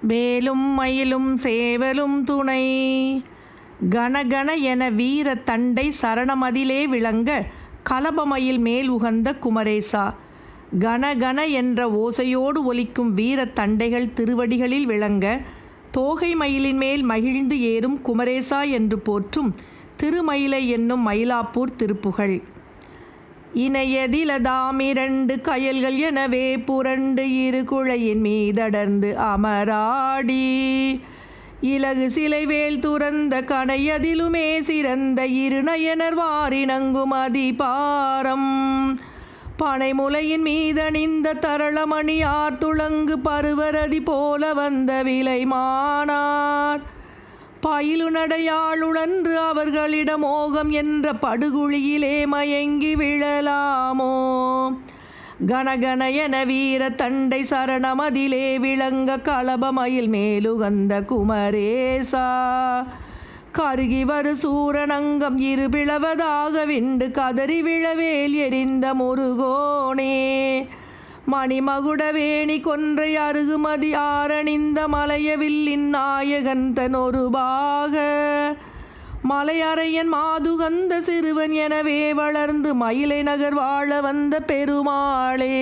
வேலும் மயிலும் சேவலும் துணை. கணகண என வீர தண்டை சரணமதிலே விளங்க கலபமயில் மேல் உகந்த குமரேசா. கணகண என்ற ஓசையோடு ஒலிக்கும் வீர தண்டைகள் திருவடிகளில் விளங்க தோகை மயிலின் மேல் மகிழ்ந்து ஏறும் குமரேசா என்று போற்றும் திருமயிலை என்னும் மயிலாப்பூர் திருப்புகழ் இணையதிலதாமிரண்டு கயல்கள் எனவே புரண்டு இரு குழையின் மீதடர்ந்து அமராடி. இலகு சிலைவேல் துறந்த கடையதிலுமே சிறந்த இருநயனர் வாரினங்கும் அதிபாரம். பனைமுலையின் மீதணிந்த தரளமணியார் துளங்கு பருவரதி போல வந்த விலைமானார். பயிலுநடையாளுழன்று அவர்களிடம் மோகம் என்ற படுகுழியிலே மயங்கி விழலாமோ? கணகணயன வீர தண்டை சரணமதிலே விளங்க களபமயில் மேலுகந்த குமரேசா. கருகி வரு சூரனங்கம் இரு பிளவதாக விண்டு கதறி விழவேல் எரிந்த முருகோனே. மணிமகுடவேணி கொன்றை அருகுமதி ஆரணிந்த மலையவில்லின் நாயகன் ஒரு பாக மலையறையன் மாதுகந்த சிறுவன் எனவே வளர்ந்து மயிலை நகர் வாழ வந்த பெருமாளே.